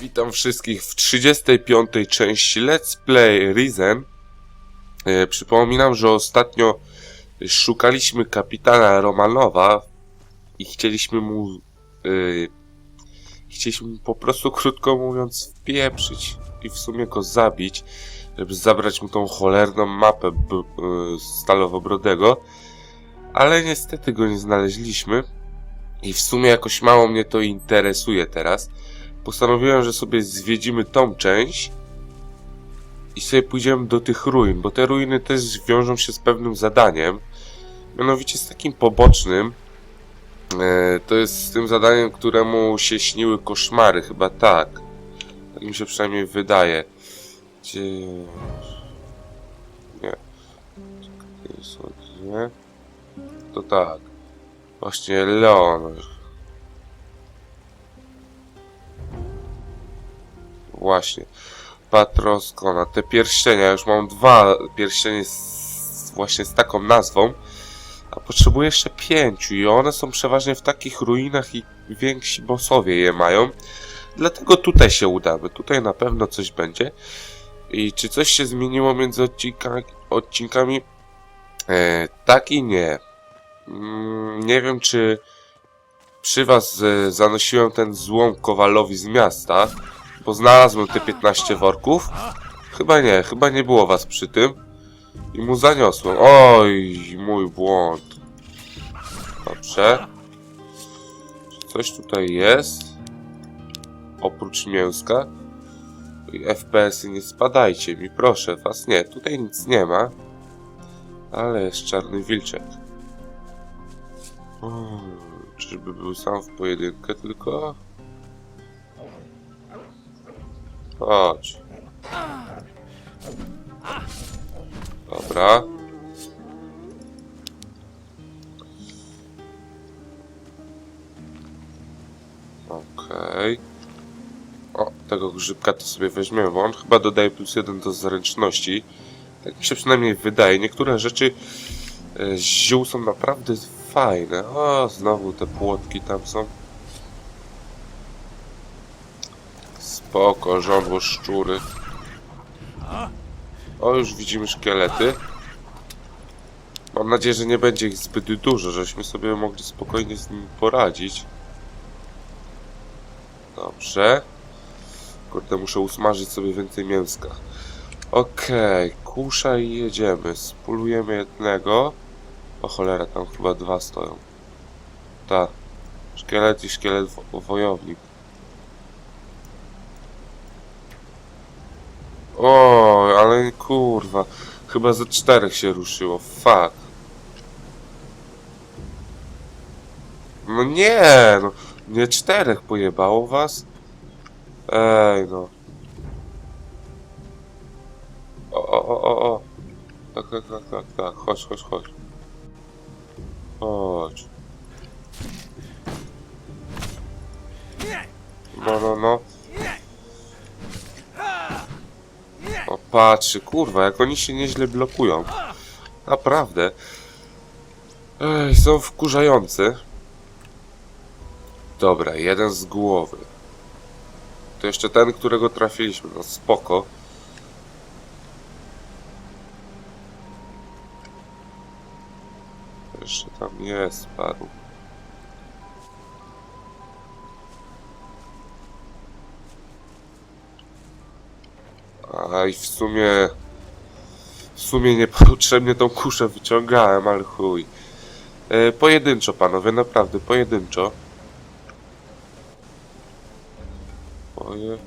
Witam wszystkich w 35. części Let's Play Risen. E, przypominam, że ostatnio szukaliśmy kapitana Romanowa i chcieliśmy mu... E, chcieliśmy po prostu, krótko mówiąc, wpieprzyć i w sumie go zabić, żeby zabrać mu tą cholerną mapę b- e, Stalowobrodego, ale niestety go nie znaleźliśmy i w sumie jakoś mało mnie to interesuje teraz postanowiłem, że sobie zwiedzimy tą część i sobie pójdziemy do tych ruin, bo te ruiny też wiążą się z pewnym zadaniem, mianowicie z takim pobocznym. E, to jest z tym zadaniem, któremu się śniły koszmary, chyba tak. Tak mi się przynajmniej wydaje. Gdzie... Nie. To tak. Właśnie Leon. Właśnie. Patroskona. Te pierścienia, już mam dwa pierścienie z, właśnie z taką nazwą, a potrzebuję jeszcze pięciu i one są przeważnie w takich ruinach i więksi bossowie je mają. Dlatego tutaj się udamy. Tutaj na pewno coś będzie. I czy coś się zmieniło między odcinka, odcinkami? E, tak i nie. Mm, nie wiem, czy przy was e, zanosiłem ten złom Kowalowi z miasta, bo znalazłem te 15 worków. Chyba nie, chyba nie było was przy tym. I mu zaniosłem. Oj, mój błąd. Dobrze. Coś tutaj jest? Oprócz mięska? FPS-y nie spadajcie mi, proszę was. Nie, tutaj nic nie ma. Ale jest czarny wilczek. Hmm, czyżby był sam w pojedynkę tylko? Chodź. Dobra. Okej. O, tego grzybka to sobie weźmiemy, bo on chyba dodaje plus jeden do zręczności. Tak mi się przynajmniej wydaje. Niektóre rzeczy e, z ziół są naprawdę fajne. O, znowu te płotki tam są. Spoko, żądło szczury. O, już widzimy szkielety. Mam nadzieję, że nie będzie ich zbyt dużo, żeśmy sobie mogli spokojnie z nimi poradzić. Dobrze. Kurde, muszę usmażyć sobie więcej mięska. Okej, kusza i jedziemy. Spulujemy jednego. O cholera, tam chyba dwa stoją. Ta. Szkielet i szkielet wo wojownik. O, ale kurwa. Chyba ze czterech się ruszyło. Fuck. No nie, no. Nie czterech pojebało was? Ej, no. O, o, o, o. Tak, tak, tak, tak, tak. Chodź, chodź, chodź. Chodź. No, no, no. Patrzy, kurwa, jak oni się nieźle blokują. Naprawdę. Są wkurzający. Dobra, jeden z głowy. To jeszcze ten, którego trafiliśmy, no spoko. Jeszcze tam jest paru. I w sumie... W sumie niepotrzebnie tą kuszę wyciągałem, ale chuj. E, pojedynczo, panowie, naprawdę, pojedynczo. Poje...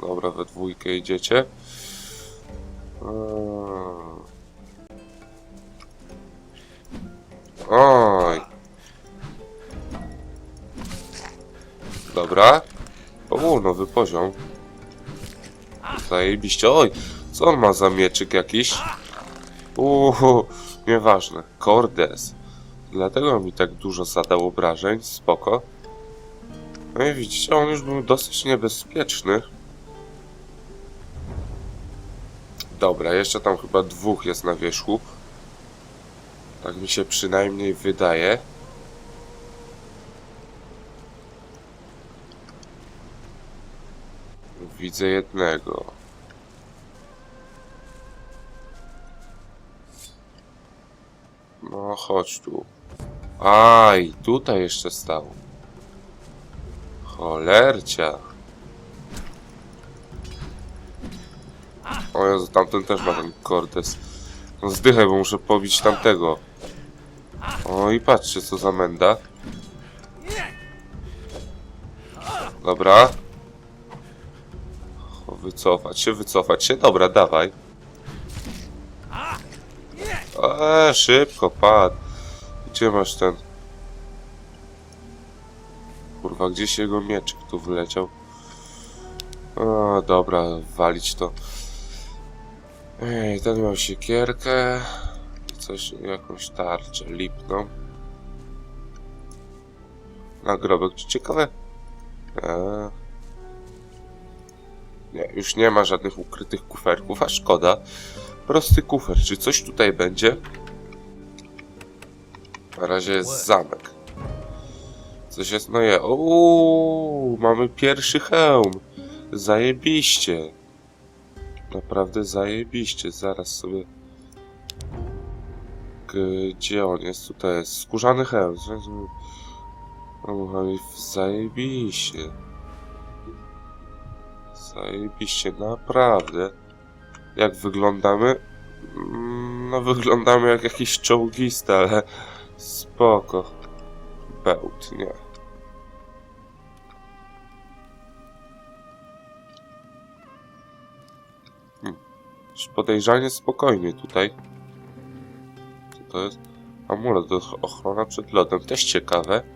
Dobra, we dwójkę idziecie. Oj. Dobra. O, nowy poziom. Zajebiście. Oj, co on ma za mieczyk jakiś? Uuu, nieważne. Cordes. Dlatego mi tak dużo zadał obrażeń. Spoko. No i widzicie, on już był dosyć niebezpieczny. Dobra, jeszcze tam chyba dwóch jest na wierzchu. Tak mi się przynajmniej wydaje. Widzę jednego. No, chodź tu. Aj, tutaj jeszcze stał. Cholercia. O Jezu, tamten też ma ten kordes. No zdychaj, bo muszę pobić tamtego. O i patrzcie, co za menda. Dobra. Wycofać się, wycofać się. Dobra, dawaj. Eee, szybko, padł. Gdzie masz ten... Kurwa, gdzieś jego mieczyk tu wyleciał. O, dobra, walić to. Ej, ten miał siekierkę. Coś, jakąś tarczę lipną. Nagrobek, czy ciekawe? Eee. Nie, już nie ma żadnych ukrytych kuferków, a szkoda. Prosty kufer, czy coś tutaj będzie? Na razie jest zamek. Coś jest, no je. Uuu, mamy pierwszy hełm. Zajebiście. Naprawdę zajebiście. Zaraz sobie. Gdzie on jest? Tutaj jest. Skórzany hełm. Zajebiście. Zajebiście, naprawdę. Jak wyglądamy? Mm, No wyglądamy jak jakiś czołgista, ale spoko. Bełt, nie. Hmm. Podejrzanie spokojnie tutaj. Co to jest? Amulet do ochrona przed lodem. Też ciekawe.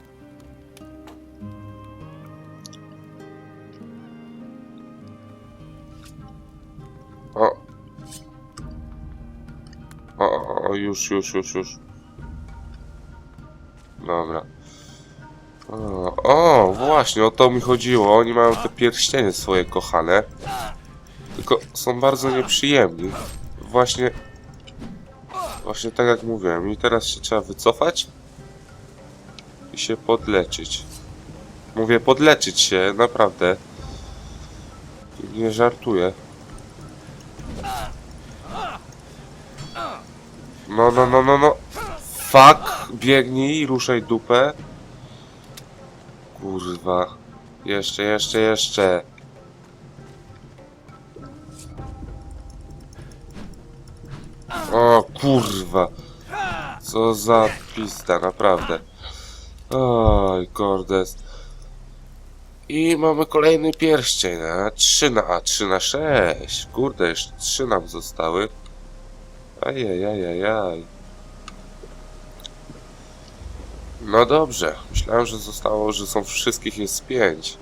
O, o, o, już, już, już, już. Dobra. O, o, właśnie, o to mi chodziło. Oni mają te pierścienie swoje kochane. Tylko są bardzo nieprzyjemni. Właśnie... Właśnie tak jak mówiłem. I teraz się trzeba wycofać. I się podleczyć. Mówię podleczyć się, naprawdę. Nie żartuję. No, no, no, no, no. Fuck, biegnij, ruszaj dupę. Kurwa. Jeszcze, jeszcze, jeszcze. O, kurwa. Co za pista, naprawdę. Oj, kordes. I mamy kolejny pierścień na 3 na a 3 na 6. Kurde, jeszcze 3 nam zostały. Ajajajajaj. No dobrze. Myślałem, że zostało, że są wszystkich jest 5.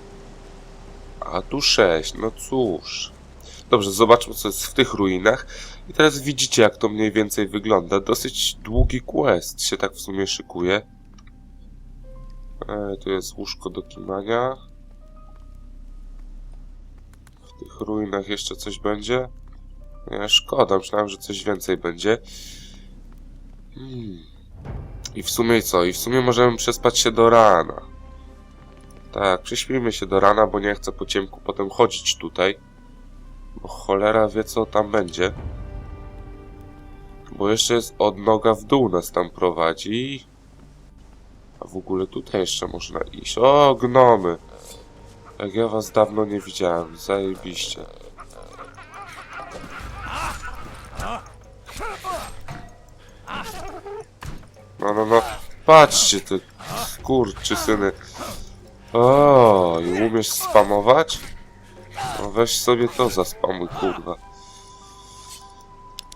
A tu 6. No cóż. Dobrze, zobaczmy co jest w tych ruinach. I teraz widzicie jak to mniej więcej wygląda. Dosyć długi quest się tak w sumie szykuje. E, tu jest łóżko do kimania. W tych ruinach jeszcze coś będzie? Nie, szkoda, myślałem, że coś więcej będzie. Hmm. I w sumie co? I w sumie możemy przespać się do rana. Tak, prześpijmy się do rana, bo nie chcę po ciemku potem chodzić tutaj. Bo cholera wie co tam będzie. Bo jeszcze jest od noga w dół nas tam prowadzi. A w ogóle tutaj jeszcze można iść. O, gnomy! Jak ja was dawno nie widziałem. Zajebiście. No, no, no. Patrzcie ty, kurczy syny. O, i umiesz spamować? No weź sobie to zaspamuj, kurwa.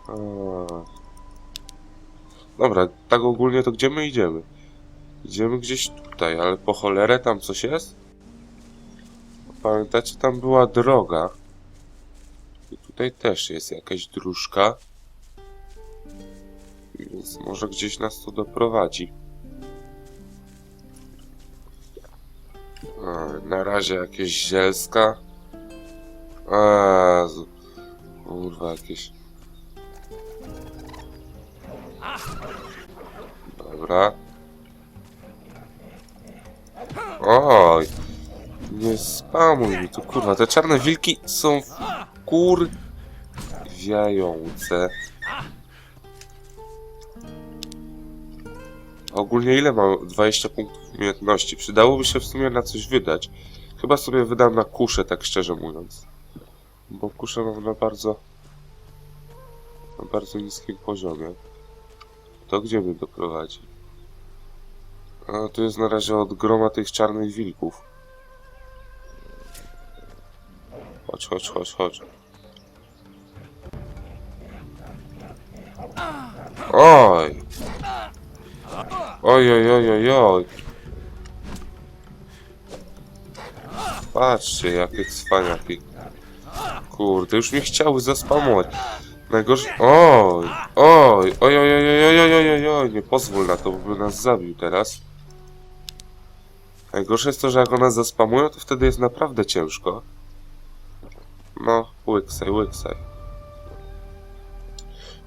O. Dobra, tak ogólnie to gdzie my idziemy? Idziemy gdzieś tutaj, ale po cholerę tam coś jest? Pamiętacie, tam była droga. I tutaj też jest jakaś dróżka. Więc może gdzieś nas to doprowadzi. A, na razie jakieś zielska. Z- kurwa jakieś. Dobra. Oj, Nie spamuj mi tu, kurwa. Te czarne wilki są kurwiające. Ogólnie ile mam? 20 punktów umiejętności. Przydałoby się w sumie na coś wydać. Chyba sobie wydam na kuszę, tak szczerze mówiąc. Bo kuszę mam na bardzo... na bardzo niskim poziomie. To gdzie mnie doprowadzi? A, tu jest na razie od groma tych czarnych wilków. Chodź, chodź, chodź, chodź. Oj, oj, oj, oj, oj. Patrzcie, jakie cwaniaki. Kurde, już mnie chciały zaspamować. Najgorsze... Oj! Oj! Oj, oj, oj, oj, oj, oj, oj, nie pozwól na to, by nas zabił teraz. Najgorsze jest to, że jak one zaspamują, to wtedy jest naprawdę ciężko. No, łyksaj, łyksaj.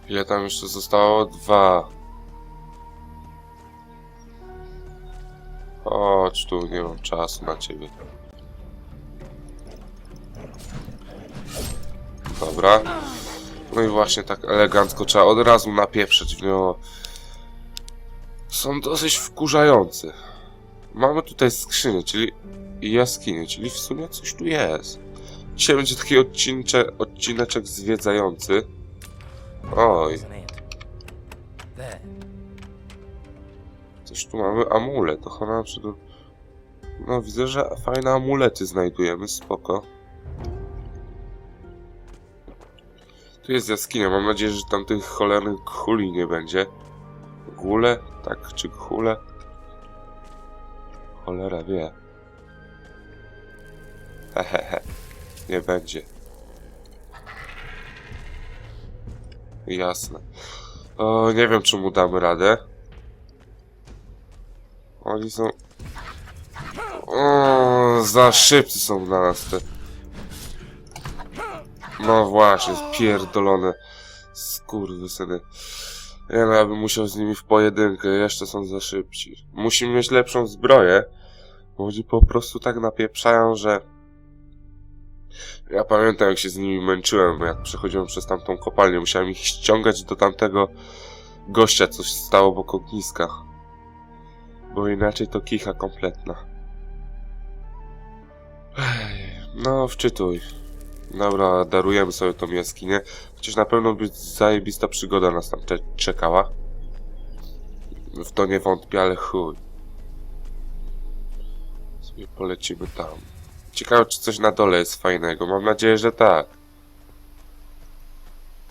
Ile tam jeszcze zostało? Dwa. Chodź tu, nie mam czasu na ciebie. Dobra. No i właśnie tak elegancko trzeba od razu napieprzyć w nią. Są dosyć wkurzające. Mamy tutaj skrzynię, czyli jaskinię, czyli w sumie coś tu jest. Dzisiaj będzie taki odcincze, odcineczek zwiedzający. Oj, coś tu mamy amulet, to chyba przed... No widzę, że fajne amulety znajdujemy, spoko. Tu jest jaskinia, mam nadzieję, że tam tych cholernych guli nie będzie. Gule? Tak, czy gule? Cholera wie. Hehehe, nie będzie. Jasne. O, nie wiem, czy mu damy radę. Oni są... O, za szybcy są dla nas te... No właśnie, pierdolone skurwysyny. Ja no, ja bym musiał z nimi w pojedynkę, jeszcze są za szybci. Musimy mieć lepszą zbroję, bo oni po prostu tak napieprzają, że... Ja pamiętam jak się z nimi męczyłem, bo jak przechodziłem przez tamtą kopalnię, musiałem ich ściągać do tamtego gościa, coś stało obok ogniska. Bo inaczej to kicha kompletna. No, wczytuj. Dobra, darujemy sobie tą jaskinię. Chociaż na pewno być zajebista przygoda nas tam cze- czekała. W to nie wątpię, ale chuj. Sobie polecimy tam. Ciekawe, czy coś na dole jest fajnego. Mam nadzieję, że tak.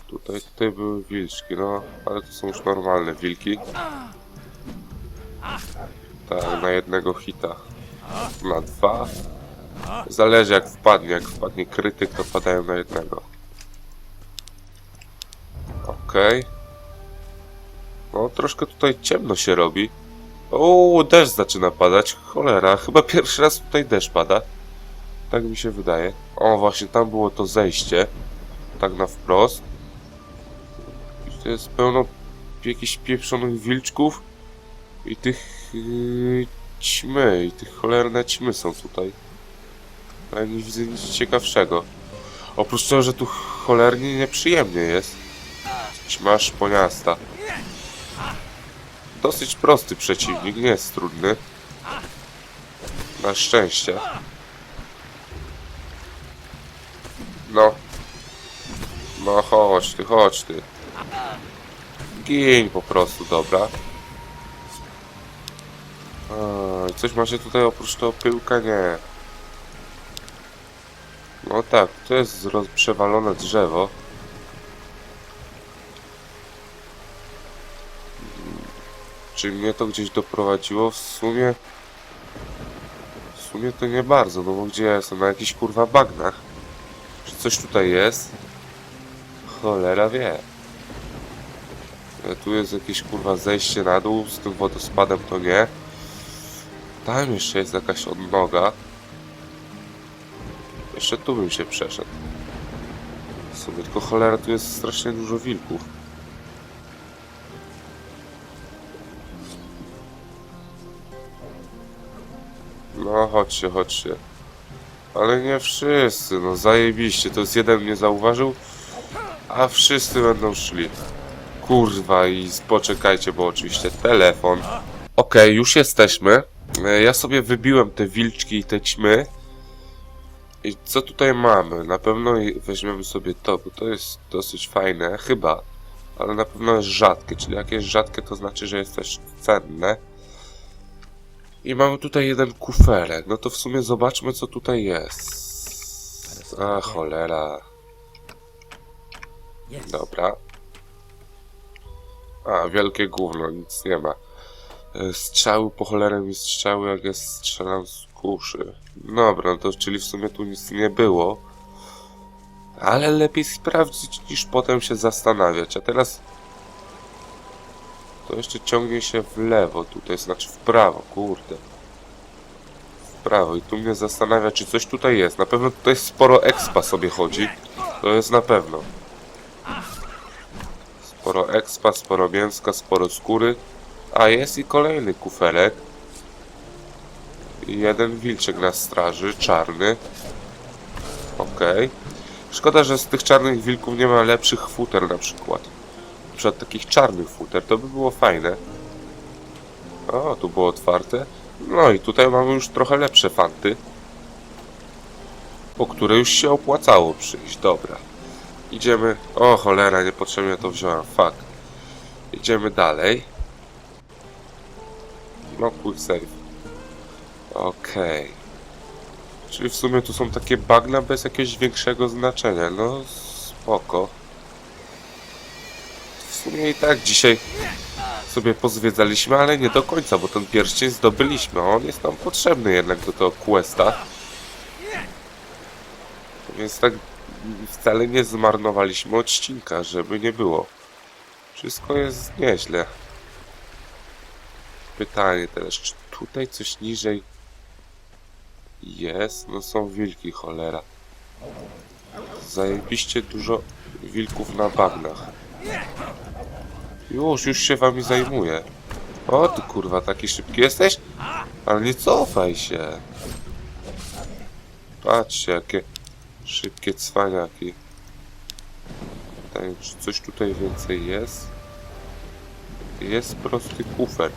Tutaj, tutaj były wilczki, no, ale to są już normalne wilki. Tak, na jednego hita. Na dwa. Zależy jak wpadnie. Jak wpadnie krytyk, to padają na jednego. Okej. No, troszkę tutaj ciemno się robi. O, deszcz zaczyna padać. Cholera, chyba pierwszy raz tutaj deszcz pada. Tak mi się wydaje. O, właśnie, tam było to zejście. Tak na wprost. I to jest pełno jakichś pieprzonych wilczków. I tych yy, ćmy, i tych cholerne ćmy są tutaj. Ale nie widzę nic ciekawszego. Oprócz tego, że tu cholernie nieprzyjemnie jest. Ćma szponiasta. Dosyć prosty przeciwnik, nie jest trudny. Na szczęście. No. No chodź ty, chodź ty. Gin po prostu, dobra. A, coś macie tutaj oprócz tego pyłka? Nie. No tak, to jest przewalone drzewo. Czy mnie to gdzieś doprowadziło? W sumie... W sumie to nie bardzo, no bo gdzie ja jestem? Na jakichś kurwa bagnach. Czy coś tutaj jest? Cholera wie. E, Tu jest jakieś kurwa zejście na dół, z tym wodospadem to nie. Tam jeszcze jest jakaś odnoga. Jeszcze tu bym się przeszedł. W tylko cholera, tu jest strasznie dużo wilków. No chodźcie, chodźcie. Ale nie wszyscy, no zajebiście. To jest jeden mnie zauważył, a wszyscy będą szli. Kurwa i poczekajcie, bo oczywiście telefon. Okej, już jesteśmy. E, Ja sobie wybiłem te wilczki i te ćmy. I co tutaj mamy? Na pewno weźmiemy sobie to, bo to jest dosyć fajne, chyba. Ale na pewno jest rzadkie, czyli jak jest rzadkie, to znaczy, że jest też cenne. I mamy tutaj jeden kuferek. No to w sumie zobaczmy, co tutaj jest. A, cholera. Dobra. A, wielkie gówno, nic nie ma. E, Strzały po cholerę mi strzały, jak ja strzelam z kuszy. Dobra, to czyli w sumie tu nic nie było. Ale lepiej sprawdzić niż potem się zastanawiać. A teraz to jeszcze ciągnie się w lewo tutaj, znaczy w prawo, kurde. W prawo i tu mnie zastanawia, czy coś tutaj jest. Na pewno tutaj sporo expa sobie chodzi. To jest na pewno. Sporo expa, sporo mięska, sporo skóry. A jest i kolejny kufelek. Jeden wilczek na straży, czarny. Okej. Szkoda, że z tych czarnych wilków nie ma lepszych futer na przykład. Na przykład takich czarnych futer, to by było fajne. O, tu było otwarte. No i tutaj mamy już trochę lepsze fanty. Po które już się opłacało przyjść, dobra. Idziemy. O cholera, niepotrzebnie to wziąłem. Fuck. Idziemy dalej. No, quick save. Okej. Czyli w sumie tu są takie bagna bez jakiegoś większego znaczenia. No, spoko. W sumie i tak dzisiaj sobie pozwiedzaliśmy, ale nie do końca, bo ten pierścień zdobyliśmy. On jest nam potrzebny jednak do tego questa. Więc tak wcale nie zmarnowaliśmy odcinka, żeby nie było. Wszystko jest nieźle. Pytanie teraz, czy tutaj coś niżej jest? No są wilki, cholera. Zajebiście dużo wilków na bagnach. Już, już się wami zajmuję. O ty kurwa, taki szybki jesteś? Ale nie cofaj się. Patrzcie, jakie szybkie cwaniaki. Pytanie, czy coś tutaj więcej jest? Jest prosty kufer.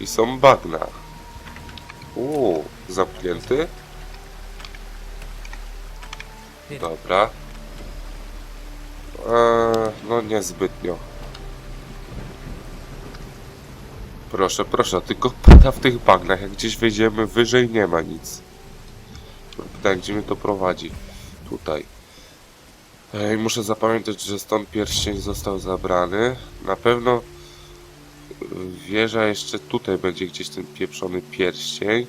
I są bagna. Uuu, zamknięty? Dobra. Eee, no niezbytnio. Proszę, proszę, tylko pada w tych bagnach. Jak gdzieś wejdziemy wyżej, nie ma nic. Pytanie, gdzie mnie to prowadzi? Tutaj. Ej, muszę zapamiętać, że stąd pierścień został zabrany. Na pewno wieża jeszcze tutaj będzie gdzieś ten pieprzony pierścień.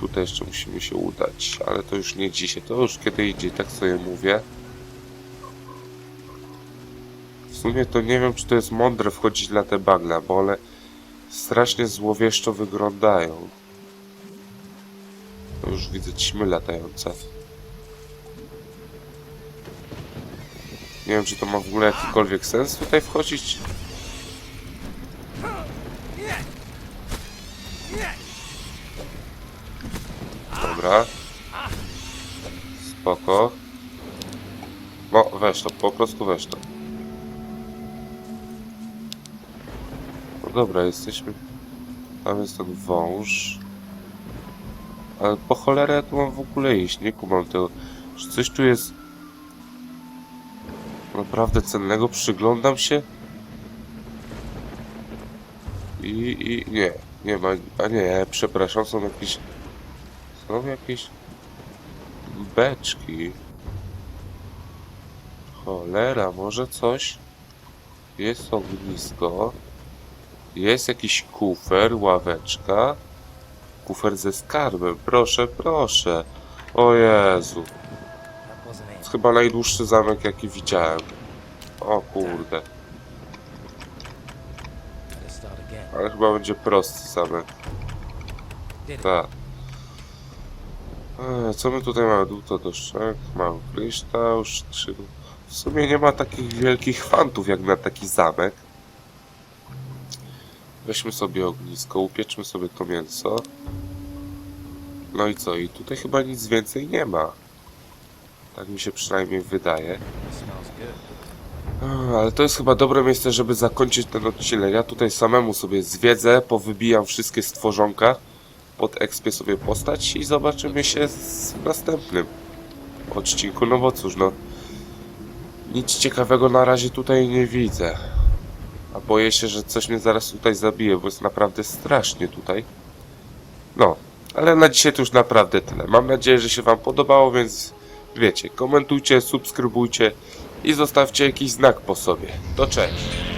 Tutaj jeszcze musimy się udać, ale to już nie dzisiaj, to już kiedy idzie, tak sobie mówię. W sumie to nie wiem, czy to jest mądre wchodzić na te bagna, bo one strasznie złowieszczo wyglądają. To już widzę ćmy latające. Nie wiem, czy to ma w ogóle jakikolwiek sens tutaj wchodzić. Dobra. Spoko. No, weź to, po prostu weź to. No dobra, jesteśmy... Tam jest ten wąż. Ale po cholerę ja tu mam w ogóle iść, nie kumam tego. Czy coś tu jest... Naprawdę cennego? Przyglądam się? I, i nie, nie ma... A nie, przepraszam, są jakieś... Są jakieś... Beczki. Cholera, może coś? Jest ognisko. Jest jakiś kufer, ławeczka. Kufer ze skarbem. Proszę, proszę. O Jezu. It. chyba najdłuższy zamek, jaki widziałem. O kurde. Ale chyba będzie prosty zamek. Tak. E, Co my tutaj mamy? Dół to doszczek, mamy kryształ, szczyt. W sumie nie ma takich wielkich fantów jak na taki zamek. Weźmy sobie ognisko, upieczmy sobie to mięso. No i co? I tutaj chyba nic więcej nie ma. Tak mi się przynajmniej wydaje. Ale to jest chyba dobre miejsce, żeby zakończyć ten odcinek. Ja tutaj samemu sobie zwiedzę, powybijam wszystkie stworzonka, pod ekspię sobie postać i zobaczymy się w następnym odcinku. No bo cóż, no nic ciekawego na razie tutaj nie widzę. A boję się, że coś mnie zaraz tutaj zabije, bo jest naprawdę strasznie tutaj. No, ale na dzisiaj to już naprawdę tyle. Mam nadzieję, że się Wam podobało, więc wiecie, komentujcie, subskrybujcie i zostawcie jakiś znak po sobie. To cześć!